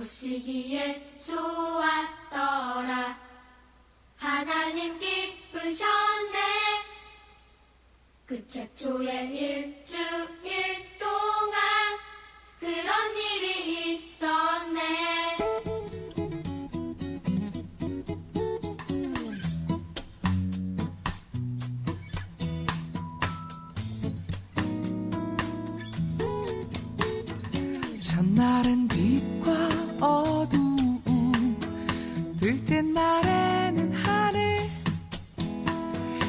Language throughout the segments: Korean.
보시기에 좋았더라. 하나님 기쁘셨네. 그 최초의 일주일 동안 그런 일이 있었네. 첫날은 둘째 날에는 하늘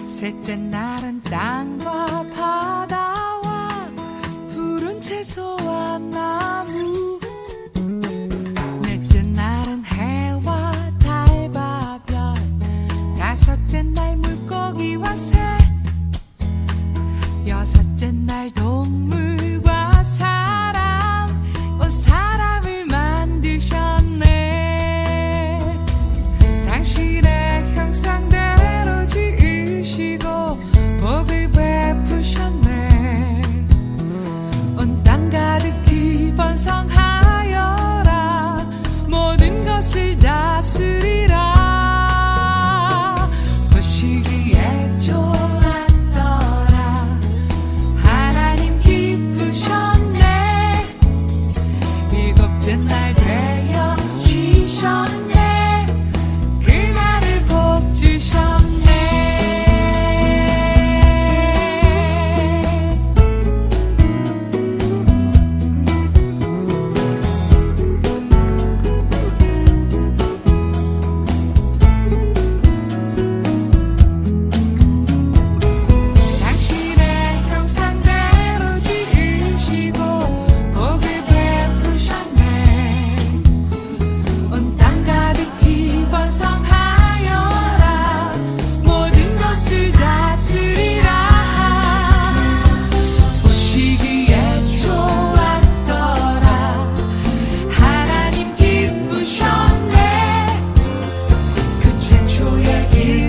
셋째 날은 땅과 바다와 푸른 채소와 나무 넷째 날은 해와 달과 별 다섯째 날 물고기와 새 여섯째 날 동물.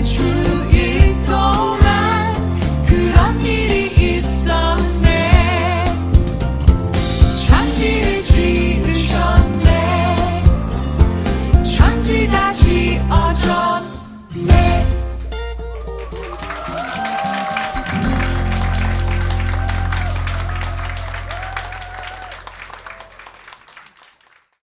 true.